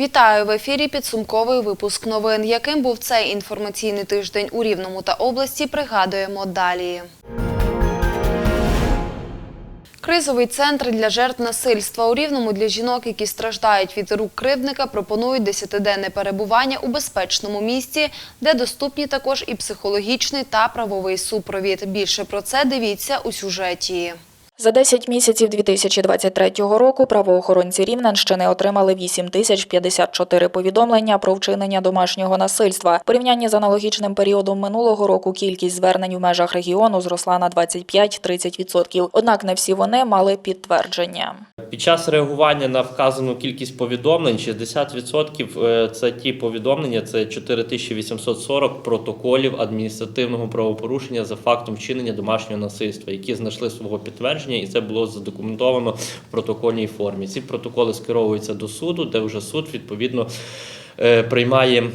Вітаю в ефірі. Підсумковий випуск новин. Яким був цей інформаційний тиждень у Рівному та області, пригадуємо далі. Кризовий центр для жертв насильства у Рівному для жінок, які страждають від рук кривдника, пропонують десятиденне перебування у безпечному місці, де доступні також і психологічний та правовий супровід. Більше про це дивіться у сюжеті. За 10 місяців 2023 року правоохоронці Рівненщини отримали 8 тисяч 54 повідомлення про вчинення домашнього насильства. В порівнянні з аналогічним періодом минулого року кількість звернень в межах регіону зросла на 25-30%. Однак не всі вони мали підтвердження. Під час реагування на вказану кількість повідомлень 60% е, це ті повідомлення, це 4840 протоколів адміністративного правопорушення за фактом вчинення домашнього насильства, які знайшли свого підтвердження, і це було задокументовано в протокольній формі. Ці протоколи скеровуються до суду, де вже суд відповідно е, приймає.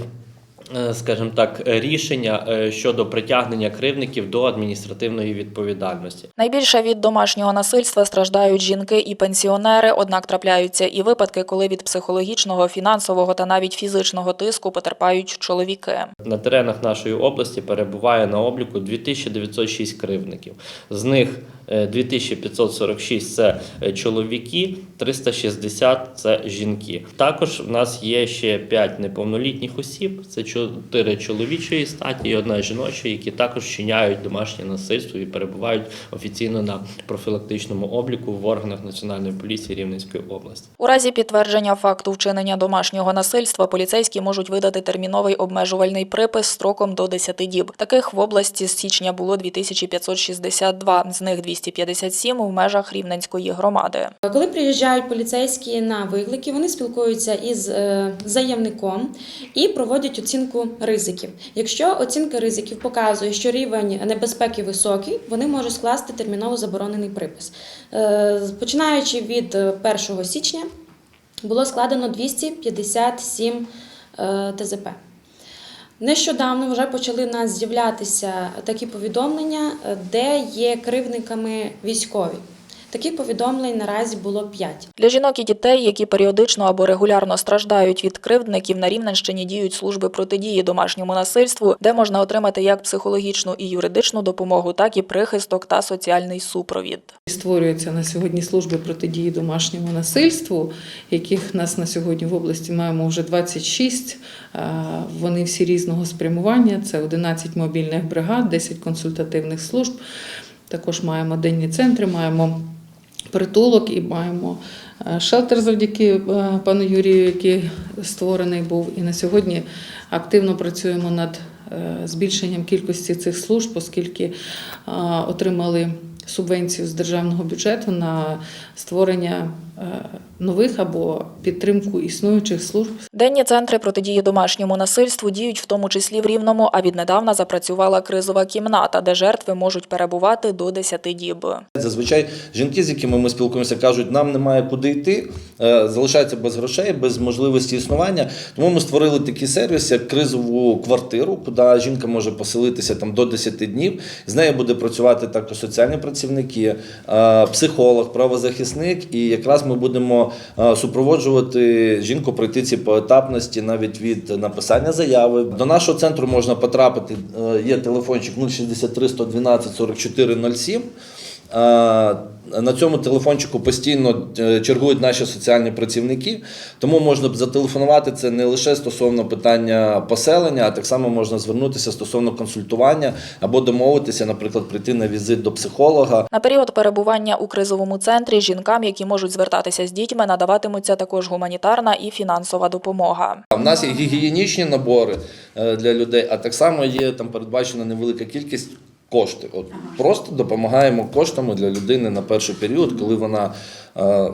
Е, Скажімо так, рішення е, щодо притягнення кривдників до адміністративної відповідальності. Найбільше від домашнього насильства страждають жінки і пенсіонери, однак трапляються і випадки, коли від психологічного, фінансового та навіть фізичного тиску потерпають чоловіки. На теренах нашої області перебуває на обліку 2906 кривдників. З них е, 2546 – це е, чоловіки, 360 – це жінки. Також в нас є ще 5 неповнолітніх осіб, це 4 чоловічої статі і одна жіночої, які також вчиняють домашнє насильство і перебувають офіційно на профілактичному обліку в органах Національної поліції Рівненської області. У разі підтвердження факту вчинення домашнього насильства поліцейські можуть видати терміновий обмежувальний припис строком до 10 діб. Таких в області з січня було 2562, з них 257 в межах Рівненської громади. Коли приїжджають поліцейські на виклики, вони спілкуються із е, заявником і проводять оцінку ризиків. Якщо оцінка ризиків показує, що рівень небезпеки високий, вони можуть скласти терміново заборонений припис. Е, Починаючи від е, 1 січня було складено 257 е, ТЗП. Нещодавно вже почали нас з'являтися такі повідомлення, е, де є кривдниками військові. Таких повідомлень наразі було 5. Для жінок і дітей, які періодично або регулярно страждають від кривдників, на Рівненщині діють служби протидії домашньому насильству, де можна отримати як психологічну і юридичну допомогу, так і прихисток та соціальний супровід. Створюються на сьогодні служби протидії домашньому насильству, яких нас на сьогодні в області маємо вже 26. Е, Вони всі різного спрямування. Це 11 мобільних бригад, 10 консультативних служб. Також маємо денні центри, маємо притулок і маємо е, шелтер завдяки е, пану Юрію, який створений був. І на сьогодні активно працюємо над е, збільшенням кількості цих служб, оскільки отримали субвенцію з державного бюджету на створення нових або підтримку існуючих служб Денні центри протидії домашньому насильству діють в тому числі в Рівному, а віднедавна запрацювала кризова кімната, де жертви можуть перебувати до 10 діб. Зазвичай жінки, з якими ми спілкуємося, кажуть, нам немає куди йти, е, залишаються без грошей, без можливості існування. Тому ми створили такий сервіс, як кризову квартиру, куди жінка може поселитися там до 10 днів. З нею буде працювати також соціальні працівники, е, психолог, правозахисник. І якраз ми будемо е, супроводжувати жінку пройти ці поетапності навіть від написання заяви. До нашого центру можна потрапити. е, Є телефончик 063 112 44 07. На цьому телефончику постійно е, чергують наші соціальні працівники, тому можна зателефонувати це не лише стосовно питання поселення, а так само можна звернутися стосовно консультування або домовитися, наприклад, прийти на візит до психолога. На період перебування у кризовому центрі жінкам, які можуть звертатися з дітьми, надаватимуться також гуманітарна і фінансова допомога. У нас є гігієнічні набори е, для людей, а так само є там передбачена невелика кількість. Кошти, от просто допомагаємо коштами для людини на перший період, коли вона е,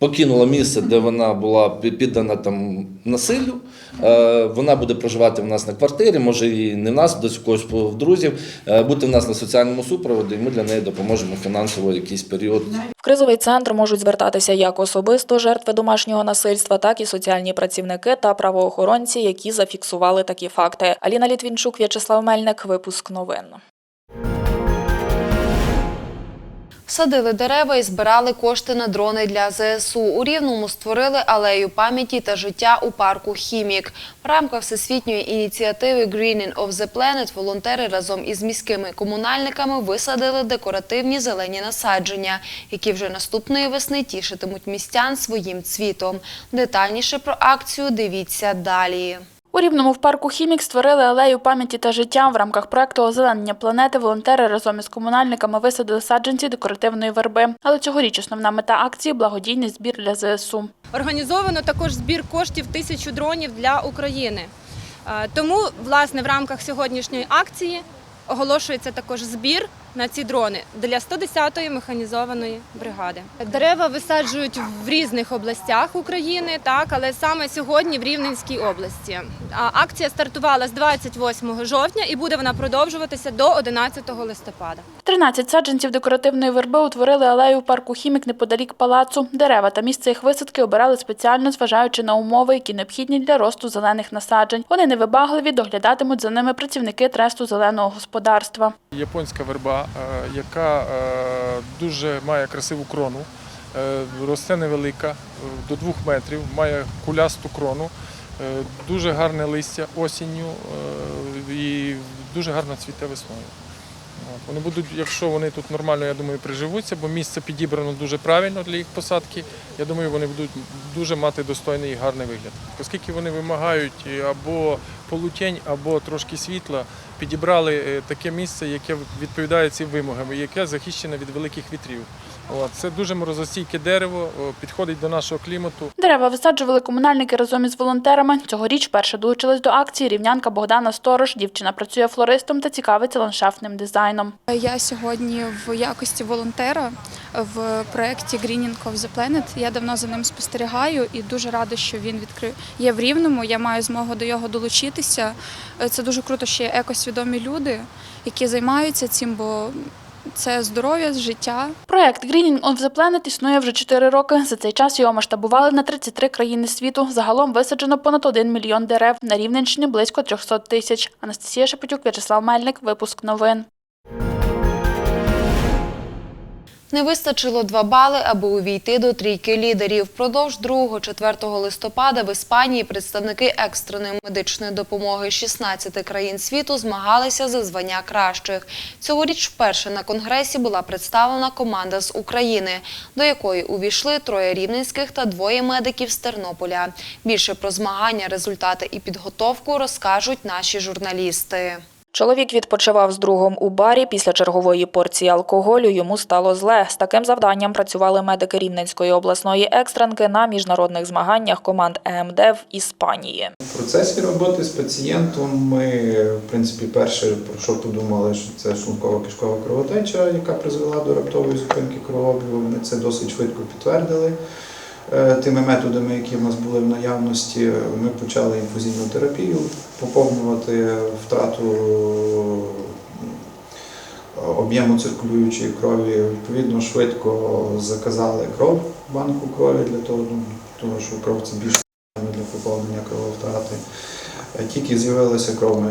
покинула місце, де вона була піддана там насиллю. Е, вона буде проживати в нас на квартирі, може і не в нас, десь у когось в друзів, е, бути в нас на соціальному супроводі, і ми для неї допоможемо фінансово якийсь період. В кризовий центр можуть звертатися як особисто жертви домашнього насильства, так і соціальні працівники та правоохоронці, які зафіксували такі факти. Аліна Літвінчук, В'ячеслав Мельник, випуск новин. Садили дерева і збирали кошти на дрони для ЗСУ. У Рівному створили алею пам'яті та життя у парку «Хімік». В рамках всесвітньої ініціативи «Greening of the Planet» волонтери разом із міськими комунальниками висадили декоративні зелені насадження, які вже наступної весни тішитимуть містян своїм цвітом. Детальніше про акцію дивіться далі. У Рівному в парку «Хімік» створили алею пам'яті та життя. В рамках проекту «Озеленення планети» волонтери разом із комунальниками висадили саджанці декоративної верби. Але цьогоріч основна мета акції – благодійний збір для ЗСУ. Організовано також збір коштів тисячу дронів для України. Е, Тому, власне, в рамках сьогоднішньої акції оголошується також збір на ці дрони для 110-ї механізованої бригади. Дерева висаджують в різних областях України, так, але саме сьогодні в Рівненській області. Акція стартувала з 28 жовтня і буде вона продовжуватися до 11 листопада. 13 саджанців декоративної верби утворили алею в парку «Хімік» неподалік палацу. Дерева та місце їх висадки обирали спеціально, зважаючи на умови, які необхідні для росту зелених насаджень. Вони невибагливі, доглядатимуть за ними працівники тресту зеленого господарства. Японська верба, е, яка е, дуже має красиву крону, е, росте невелика, до двох метрів, має кулясту крону, дуже гарне листя осінню і дуже гарно цвіте весною. Вони будуть, якщо вони тут нормально, я думаю, приживуться, бо місце підібрано дуже правильно для їх посадки. Я думаю, вони будуть дуже мати достойний і гарний вигляд. Оскільки вони вимагають е, або полутень, або трошки світла, підібрали е, таке місце, яке відповідає цим вимогам, і яке захищене від великих вітрів. От. Це дуже морозостійке дерево, підходить до нашого клімату. Дерева висаджували комунальники разом із волонтерами. Цьогоріч перше долучилась до акції рівнянка Богдана Сторож. Дівчина працює флористом та цікавиться ландшафтним дизайном. Я сьогодні в якості волонтера в проєкті Greening of the Planet. Я давно за ним спостерігаю і дуже рада, що він відкрив є в Рівному. Я маю змогу до його долучитися. Це дуже круто, що є екосвідомі люди, які займаються цим, бо це здоров'я, життя. Проект Greening on the Planet існує вже 4 роки. За цей час його масштабували на 33 країни світу. Загалом висаджено понад 1 мільйон дерев. На Рівненщині близько 300 тисяч. Анастасія Шепетюк, В'ячеслав Мельник. Випуск новин. Не вистачило 2 бали, аби увійти до трійки лідерів. Впродовж 2-4 листопада в Іспанії представники екстреної медичної допомоги 16 країн світу змагалися за звання кращих. Цьогоріч вперше на конгресі була представлена команда з України, до якої увійшли троє рівненських та двоє медиків з Тернополя. Більше про змагання, результати і підготовку розкажуть наші журналісти. Чоловік відпочивав з другом у барі. Після чергової порції алкоголю йому стало зле. З таким завданням працювали медики Рівненської обласної екстренки на міжнародних змаганнях команд ЕМД в Іспанії. В процесі роботи з пацієнтом ми, в принципі, перше, про що подумали, що це шлунково-кишкова кровотеча, яка призвела до раптової зупинки кровообігу. Ми це досить швидко підтвердили тими методами, які в нас були в наявності. Ми почали інфузійну терапію, поповнювати втрату е, об'єму циркулюючої крові. Відповідно, швидко заказали кров, банку крові для того, ну, того що кров це більш для поповнення крововтрати. Е, Тільки з'явилася кров, ми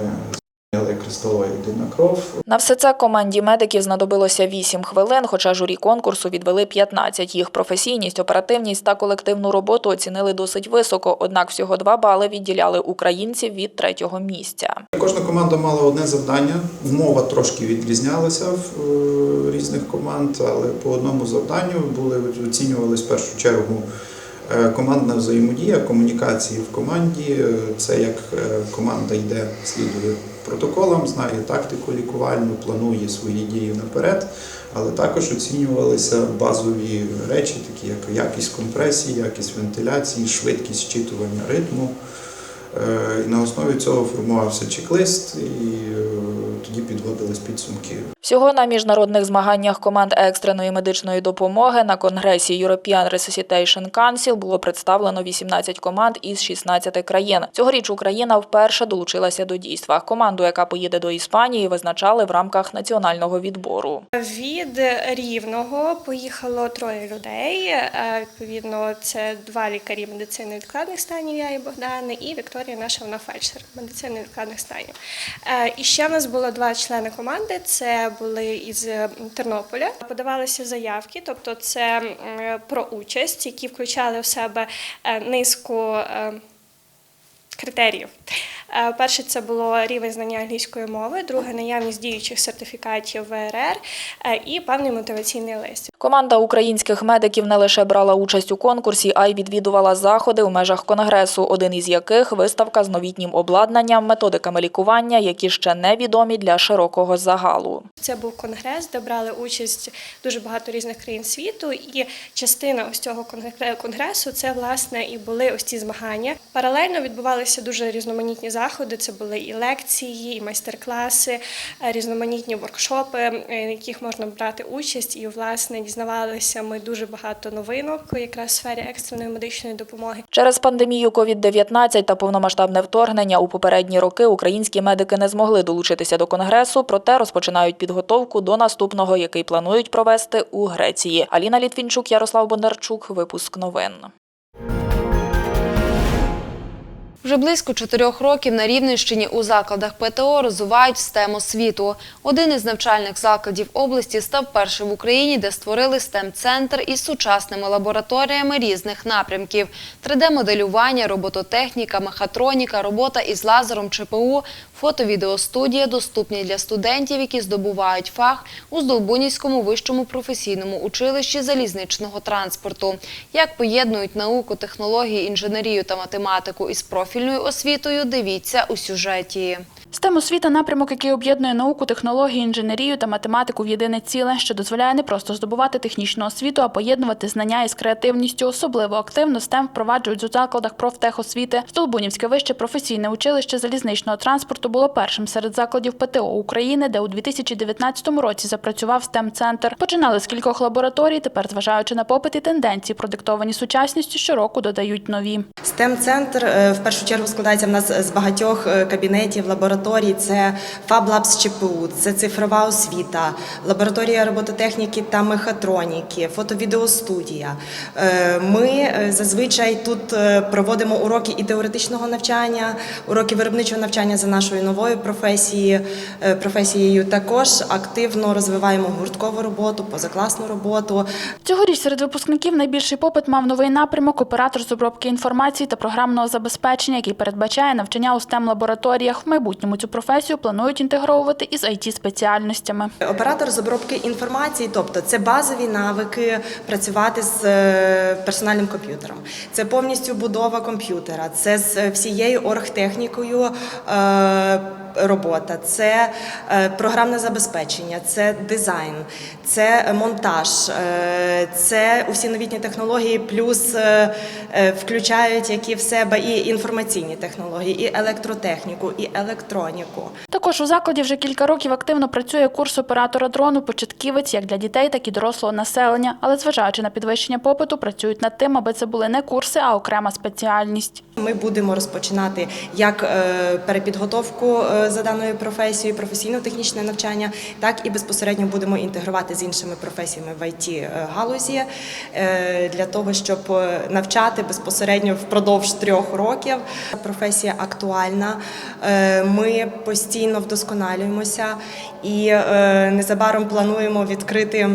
змінили кристалоїди на кров. На все це команді медиків знадобилося 8 хвилин, хоча журі конкурсу відвели 15. Їх професійність, оперативність та колективну роботу оцінили досить високо, однак всього 2 бали відділяли українців від третього місця. Кожна команда мала одне завдання. Умова трошки відрізнялася в е, різних команд, але по одному завданню були оцінювалися в першу чергу. е, Командна взаємодія, комунікації в команді Е, це як команда йде, слідує протоколам, знає тактику лікувальну, планує свої дії наперед, але також оцінювалися базові речі, такі як якість компресії, якість вентиляції, швидкість зчитування ритму. Е, І на основі цього формувався чек-лист, і е, тоді підводились підсумки. Всього на міжнародних змаганнях команд екстреної медичної допомоги на конгресі European Resuscitation Council було представлено 18 команд із 16 країн. Цьогоріч Україна вперше долучилася до дійства. Команду, яка поїде до Іспанії, визначали в рамках національного відбору. Від рівного поїхало троє людей. Е, Відповідно, це два лікарі медицини відкладних станів, я і Богдан, і Вікторія, наша вона фельдшер медицини невідкладних станів. Е, І ще в нас було два члени команди. Це були із е, Тернополя. Подавалися заявки, тобто це про участь, які включали в себе е, низку. е, Критеріїв. Е, Перше це було рівень знання англійської мови, друге наявність діючих сертифікатів ВРР е, і певний мотиваційний лист. Команда українських медиків не лише брала участь у конкурсі, а й відвідувала заходи у межах конгресу, один із яких виставка з новітнім обладнанням, методиками лікування, які ще не відомі для широкого загалу. Це був конгрес, де брали участь дуже багато різних країн світу, і частина ось цього конгре- конгресу це власне і були ось ці змагання. Паралельно відбувалися дуже різноманітні заходи. Це були і лекції, і майстер-класи, е, різноманітні воркшопи, е, в яких можна брати участь. І власне дізнавалися ми дуже багато новинок, якраз в сфері екстреної медичної допомоги. Через пандемію COVID-19 та повномасштабне вторгнення у попередні роки українські медики не змогли долучитися до конгресу, проте розпочинають підготовку до наступного, який планують провести у Греції. Аліна Літвінчук, Ярослав Бондарчук. Випуск новин. Вже близько чотирьох років на Рівненщині у закладах ПТО розвивають STEM освіту. Один із навчальних закладів області став першим в Україні, де створили STEM-центр із сучасними лабораторіями різних напрямків: 3D-моделювання, робототехніка, мехатроніка, робота із лазером ЧПУ, фото-відеостудія доступні для студентів, які здобувають фах у Здолбунівському вищому професійному училищі залізничного транспорту. Як поєднують науку, технології, інженерію та математику із профільною освітою, дивіться у сюжеті. STEM освіта – напрямок, який об'єднує науку, технології, інженерію та математику в єдине ціле, що дозволяє не просто здобувати технічну освіту, а поєднувати знання із креативністю. Особливо активно STEM впроваджують у закладах профтехосвіти. Столбунівське вище професійне училище залізничного транспорту було першим серед закладів ПТО України, де у 2019 році запрацював STEM-центр. Починали з кількох лабораторій, тепер, зважаючи на попит і тенденції, продиктовані сучасністю, щороку додають нові. STEM-центр е, в першу чергу складається в нас з багатьох е, кабінетів, лабораторій. Це Fab Labs ЧПУ, це цифрова освіта, лабораторія робототехніки та мехатроніки, фото-відеостудія. Е, Ми е, зазвичай тут е, проводимо уроки і теоретичного навчання, уроки виробничого навчання за нашою новою професією. професією. Також активно розвиваємо гурткову роботу, позакласну роботу. Цьогоріч серед випускників найбільший попит мав новий напрямок оператор з обробки інформації та програмного забезпечення, який передбачає навчання у stem лабораторіях. В майбутньому цю професію планують інтегровувати із it спеціальностями. Оператор з обробки інформації, тобто це базові навики працювати з е, персональним комп'ютером. Це повністю будова комп'ютера, це з всією оргтехнікою. е, Робота, це е, програмне забезпечення, це дизайн, це монтаж, це усі новітні технології, плюс включають які в себе і інформаційні технології, і електротехніку, і електроніку. Також у закладі вже кілька років активно працює курс оператора дрону початківець як для дітей, так і дорослого населення. Але зважаючи на підвищення попиту, працюють над тим, аби це були не курси, а окрема спеціальність. Ми будемо розпочинати як е, перепідготовку е, за даною професією, професійно-технічне навчання, так і безпосередньо будемо інтегрувати з іншими професіями в it галузі е, для того, щоб навчати безпосередньо впродовж трьох років. Професія актуальна. Е, Ми постійно вдосконалюємося і е, незабаром плануємо відкрити.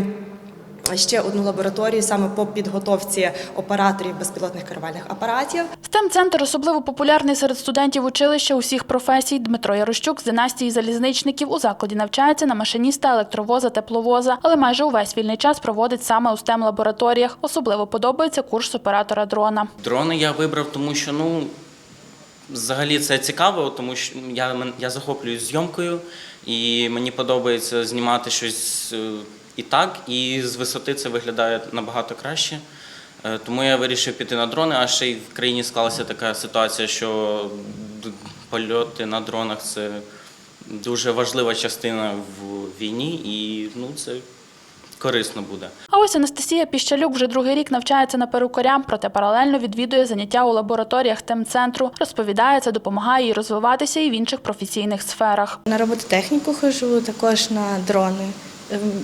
Ще одну лабораторію саме по підготовці операторів безпілотних керувальних апаратів. STEM-центр особливо популярний серед студентів училища усіх професій. Дмитро Ярощук з династії залізничників у закладі навчається на машиніста, електровоза, тепловоза, але майже увесь вільний час проводить саме у STEM-лабораторіях. Особливо подобається курс оператора дрона. Дрони я вибрав, тому що ну взагалі це цікаво, тому що я, я захоплююсь зйомкою, і мені подобається знімати щось е, і так, і з висоти це виглядає набагато краще. Е, Тому я вирішив піти на дрони, а ще й в країні склалася така ситуація, що польоти на дронах це дуже важлива частина в війні, і ну, це корисно буде. А ось Анастасія Піщалюк вже другий рік навчається на перукарям, проте паралельно відвідує заняття у лабораторіях ТЕМ-центру. Розповідає, це допомагає їй розвиватися і в інших професійних сферах. На робототехніку хожу, також на дрони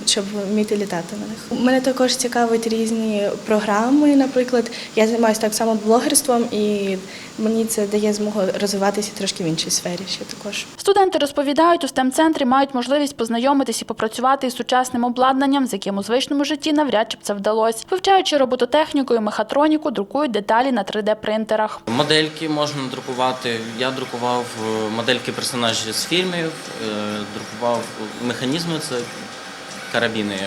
щоб вміти літати на них. Мене також цікавить різні програми. Наприклад, я займаюся так само блогерством, і мені це дає змогу розвиватися трошки в іншій сфері ще також. Студенти розповідають, у STEM-центрі мають можливість познайомитись і попрацювати із сучасним обладнанням, з яким у звичному житті навряд чи б це вдалося. Вивчаючи робототехніку і мехатроніку, друкують деталі на 3D-принтерах. Модельки можна друкувати. Я друкував е, модельки персонажів з фільмів, е, друкував механізми, це карабіни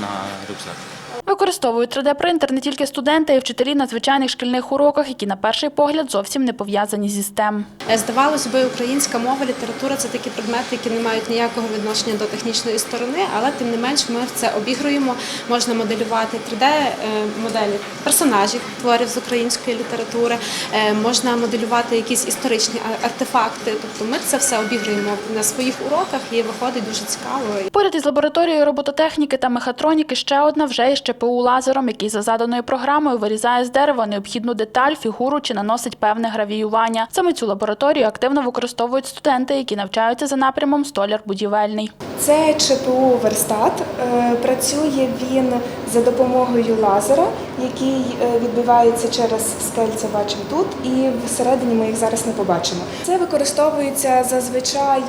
на рюкзак. Використовують 3D-принтер не тільки студенти, а й вчителі на звичайних шкільних уроках, які на перший погляд зовсім не пов'язані зі STEM. Здавалось би, українська мова, література це такі предмети, які не мають ніякого відношення до технічної сторони, але тим не менш ми це обігруємо. Можна моделювати 3D-моделі персонажів творів з української літератури, е, можна моделювати якісь історичні артефакти. Тобто ми це все обігруємо на своїх уроках і виходить дуже цікаво. Поряд із лабораторією робототехніки та мехатроніки ще одна вже ЧПУ лазером, який за заданою програмою вирізає з дерева необхідну деталь, фігуру чи наносить певне гравіювання. Саме цю лабораторію активно використовують студенти, які навчаються за напрямом столяр будівельний. Це ЧПУ верстат. Е, Працює він за допомогою лазера, який е, відбивається через скельця, бачимо тут, і всередині ми їх зараз не побачимо. Це використовується зазвичай.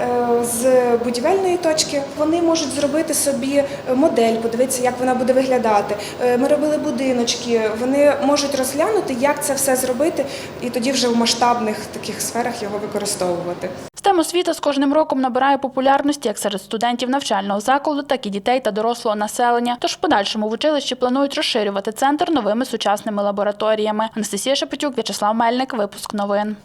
Е, З будівельної точки вони можуть зробити собі модель, подивитися, як вона буде виглядати. Е, Ми робили будиночки. Вони можуть розглянути, як це все зробити, і тоді вже в масштабних таких сферах його використовувати. STEM освіта з кожним роком набирає популярності як серед студентів навчального закладу, так і дітей та дорослого населення. Тож в подальшому в училищі планують розширювати центр новими сучасними лабораторіями. Анастасія Шепетюк, В'ячеслав Мельник. Випуск новин.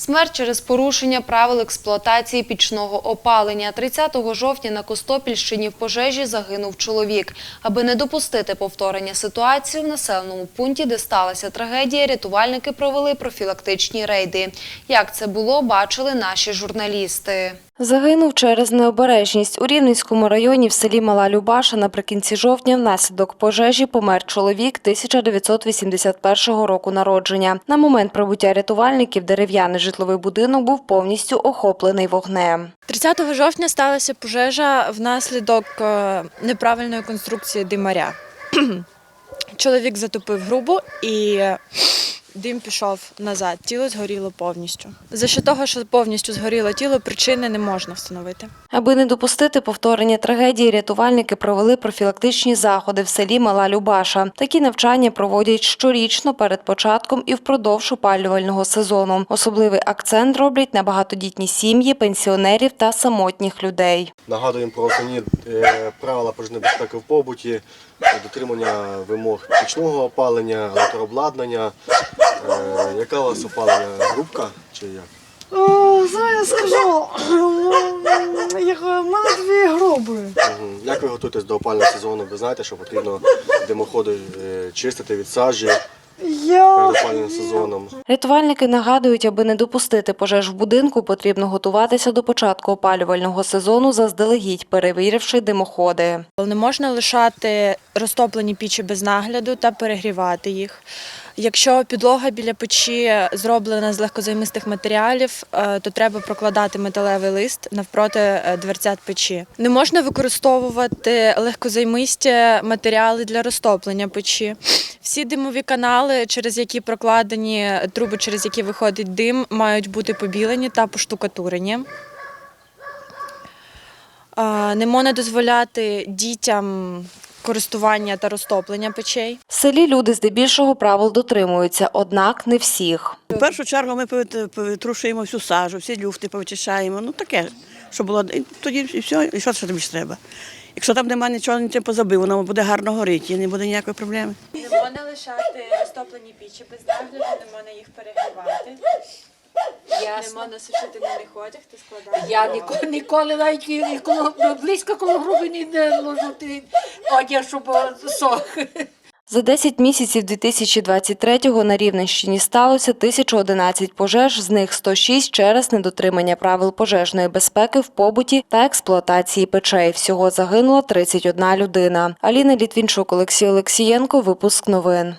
Смерть через порушення правил експлуатації пічного опалення. 30 жовтня на Костопільщині в пожежі загинув чоловік. Аби не допустити повторення ситуації в населеному пункті, де сталася трагедія, рятувальники провели профілактичні рейди. Як це було, бачили наші журналісти. Загинув через необережність. У Рівненському районі в селі Мала Любаша наприкінці жовтня внаслідок пожежі помер чоловік 1981 року народження. На момент прибуття рятувальників дерев'яний житловий будинок був повністю охоплений вогнем. 30 жовтня сталася пожежа внаслідок е, неправильної конструкції димаря. Чоловік затопив грубу і дим пішов назад. Тіло згоріло повністю. За що того, що повністю згоріло тіло, причини не можна встановити. Аби не допустити повторення трагедії, рятувальники провели профілактичні заходи в селі Мала Любаша. Такі навчання проводять щорічно перед початком і впродовж опалювального сезону. Особливий акцент роблять на багатодітні сім'ї, пенсіонерів та самотніх людей. Нагадуємо про основні е, правила пожежної безпеки в побуті, дотримання вимог пічного опалення, електрообладнання. Е, Яка у вас опалення? Грубка чи як? Зараз скажу, як у мене дві груби. Мгм. Як ви готуєтесь до опального сезону? Ви знаєте, що потрібно димоходи е, чистити від сажі Я перед опальним сезоном. Рятувальники нагадують, аби не допустити пожеж в будинку, потрібно готуватися до початку опалювального сезону, заздалегідь перевіривши димоходи. Не можна лишати розтоплені пічі без нагляду та перегрівати їх. Якщо підлога біля печі зроблена з легкозаймистих матеріалів, е, то треба прокладати металевий лист навпроти е, дверцят печі. Не можна використовувати легкозаймисті матеріали для розтоплення печі. Всі димові канали, через які прокладені труби, через які виходить дим, мають бути побілені та поштукатурені. Е, Не можна дозволяти дітям користування та розтоплення печей. В селі люди здебільшого правил дотримуються, однак не всіх. В першу чергу ми повит- повитрушуємо всю сажу, всі люфти повичищаємо. Ну таке, щоб було. І тоді і все, і що ще тобі ще треба? Якщо там немає нічого, нічого позабив, воно буде гарно горіти, і не буде ніякої проблеми. Не можна лишати розтоплені пічі без нагляду, не можна їх перегрівати. Не можна сушити на них одяг та складати. Я ніколи, ніколи навіть і коло, близько коло груби не ложу ти одяг, щоб сох. За 10 місяців 2023-го на Рівненщині сталося 1011 пожеж, з них 106 через недотримання правил пожежної безпеки в побуті та експлуатації печей. Всього загинула 31 людина. Аліна Літвінчук, Олексій Олексієнко. Випуск новин.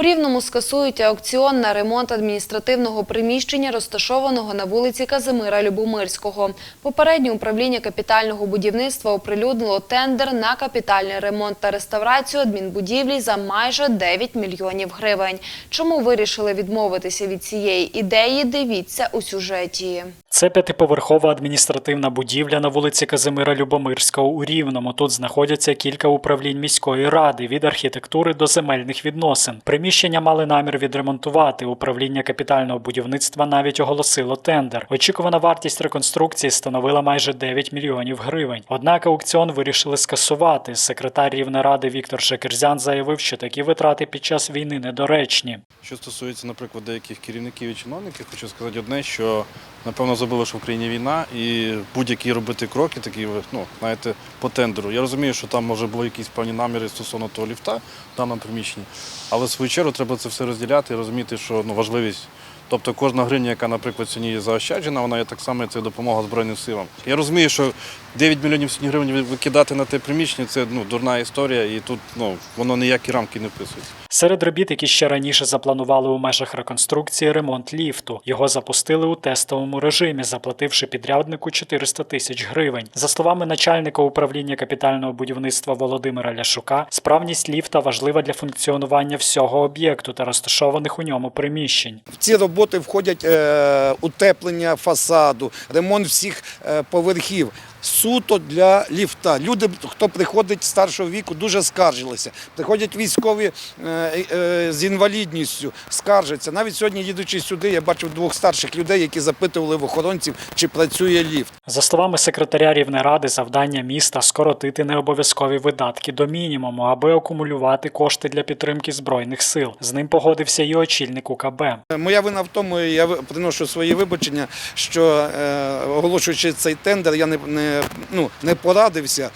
У Рівному скасують аукціон на ремонт адміністративного приміщення, розташованого на вулиці Казимира Любомирського. Попереднє управління капітального будівництва оприлюднило тендер на капітальний ремонт та реставрацію адмінбудівлі за майже 9 мільйонів гривень. Чому вирішили відмовитися від цієї ідеї, дивіться у сюжеті. Це п'ятиповерхова адміністративна будівля на вулиці Казимира Любомирського у Рівному. Тут знаходяться кілька управлінь міської ради від архітектури до земельних відносин. Приміщення мали намір відремонтувати. Управління капітального будівництва навіть оголосило тендер. Очікувана вартість реконструкції становила майже 9 мільйонів гривень. Однак аукціон вирішили скасувати. Секретар Рівнеради Віктор Шекерзян заявив, що такі витрати під час війни недоречні. Що стосується, наприклад, деяких керівників і чиновників, хочу сказати одне, що напевно забули, що в країні війна, і будь-які робити кроки, такі ну знаєте, по тендеру. Я розумію, що там може були якісь певні наміри стосовно того ліфта в даному приміщенні, але в свою чергу треба це все розділяти і розуміти, що ну важливість. Тобто кожна гривня, яка, наприклад, сьогодні є заощаджена, вона є так само це допомога Збройним силам. Я розумію, що 9 мільйонів сьогодні гривень викидати на те приміщення це ну, дурна історія, і тут ну, воно ніякі рамки не вписується. Серед робіт, які ще раніше запланували у межах реконструкції, ремонт ліфту. Його запустили у тестовому режимі, заплативши підряднику 400 тисяч гривень. За словами начальника управління капітального будівництва Володимира Ляшука, справність ліфта важлива для функціонування всього об'єкту та розташованих у ньому приміщень. В ці роботи входять е, утеплення фасаду, ремонт всіх е, поверхів. Суто для ліфта. Люди, хто приходить старшого віку, дуже скаржилися. Приходять військові е, е, з інвалідністю, скаржаться. Навіть сьогодні, їдучи сюди, я бачив двох старших людей, які запитували в охоронців, чи працює ліфт. За словами секретаря Рівнеради, завдання міста скоротити необов'язкові видатки до мінімуму, аби акумулювати кошти для підтримки збройних сил. З ним погодився і очільник УКБ. Моя вина в тому, я приношу свої вибачення, що е, оголошуючи цей тендер, я не, не, ну, не порадився,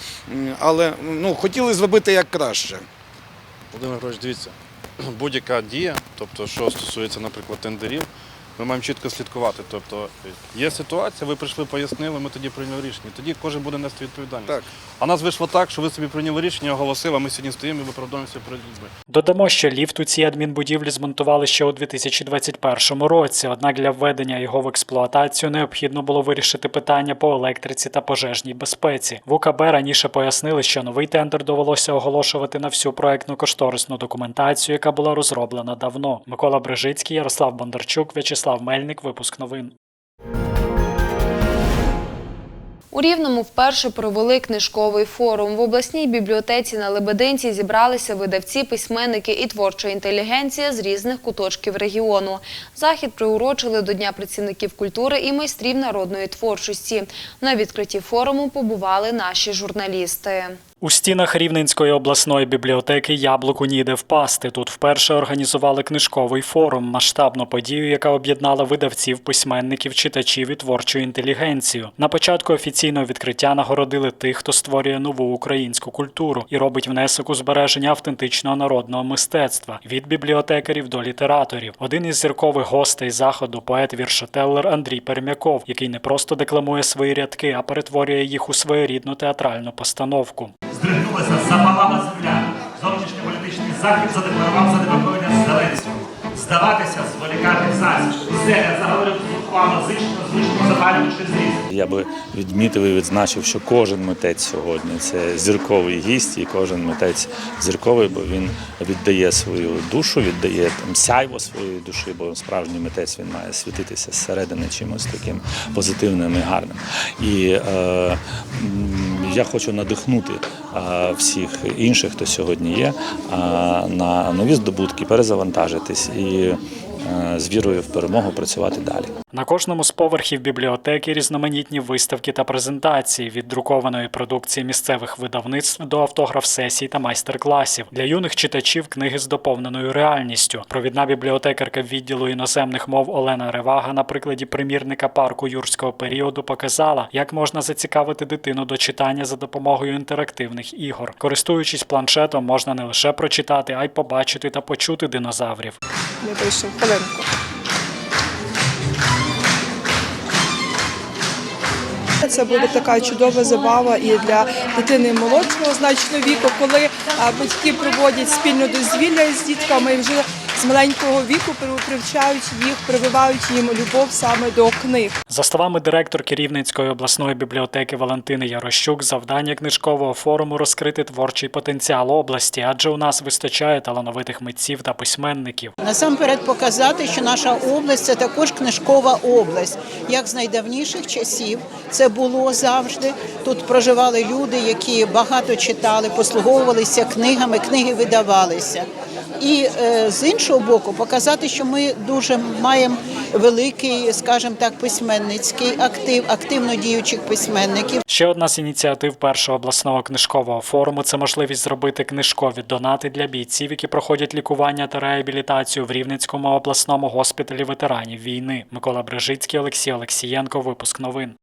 але ну, хотіли зробити як краще. Володимир Григорович, дивіться, будь-яка дія, тобто, що стосується, наприклад, тендерів, ми маємо чітко слідкувати. Тобто є ситуація, ви прийшли, пояснили, ми тоді прийняли рішення. Тоді кожен буде нести відповідальність. Так. А нас вийшло так, що ви собі прийняли рішення, оголосили, а ми сьогодні стоїмо і виправдовуємося перед людьми. Додамо, що ліфт у цій адмінбудівлі змонтували ще у 2021 році. Однак для введення його в експлуатацію необхідно було вирішити питання по електриці та пожежній безпеці. В УКБ раніше пояснили, що новий тендер довелося оголошувати на всю проектну кошторисну документацію, яка була розроблена давно. Микола Брижицький, Ярослав Бондарчук, В'ячеслав Мельник. Випуск новин. У Рівному вперше провели книжковий форум. В обласній бібліотеці на Лебединці зібралися видавці, письменники і творча інтелігенція з різних куточків регіону. Захід приурочили до Дня працівників культури і майстрів народної творчості. На відкритті форуму побували наші журналісти. У стінах Рівненської обласної бібліотеки яблуку ніде впасти. Тут вперше організували книжковий форум, масштабну подію, яка об'єднала видавців, письменників, читачів і творчу інтелігенцію. На початку офіційного відкриття нагородили тих, хто створює нову українську культуру і робить внесок у збереження автентичного народного мистецтва від бібліотекарів до літераторів. Один із зіркових гостей заходу поет віршотеллер Андрій Пермяков, який не просто декламує свої рядки, а перетворює їх у своєрідну театральну постановку. Здригнулася, запалала земля. Зовнішньополітичний захід задекларував занепокоєння Зеленського. Здаватися, зволікати засіб. Все, заговорив зухвало, зично, звично запалюючи зріз. Я би відмітив і відзначив, що кожен митець сьогодні це зірковий гість, і кожен митець зірковий, бо він віддає свою душу, віддає там сяйво своєї душі, бо справжній митець він має світитися зсередини чимось таким позитивним і гарним. І е, я хочу надихнути всіх інших, хто сьогодні є, на нові здобутки, перезавантажитись і е, з вірою в перемогу працювати далі. На кожному з поверхів бібліотеки різноманітні виставки та презентації від друкованої продукції місцевих видавництв до автограф-сесій та майстер-класів. Для юних читачів книги з доповненою реальністю. Провідна бібліотекарка відділу іноземних мов Олена Ревага на прикладі примірника парку юрського періоду показала, як можна зацікавити дитину до читання за допомогою інтерактивних ігор. Користуючись планшетом, можна не лише прочитати, а й побачити та почути динозаврів. Не вийшов. Це буде така чудова забава і для дитини молодшого значно віку, коли батьки проводять спільне дозвілля з дітками і вже з маленького віку при- привчають їх, прививають їм любов саме до книг. За словами директорки Рівненської обласної бібліотеки Валентини Ярощук, завдання книжкового форуму розкрити творчий потенціал області, адже у нас вистачає талановитих митців та письменників. Насамперед показати, що наша область це також книжкова область. Як з найдавніших часів це було завжди. Тут проживали люди, які багато читали, послуговувалися книгами, книги видавалися. І е, з іншого боку, показати, що ми дуже маємо великий, скажімо так, письменницький актив, активно діючих письменників. Ще одна з ініціатив першого обласного книжкового форуму це можливість зробити книжкові донати для бійців, які проходять лікування та реабілітацію в Рівненському обласному госпіталі ветеранів війни. Микола Брежицький, Олексій Олексієнко. Випуск новин.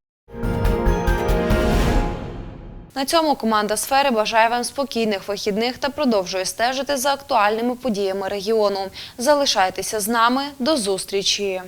На цьому команда сфери бажає вам спокійних вихідних та продовжує стежити за актуальними подіями регіону. Залишайтеся з нами. До зустрічі!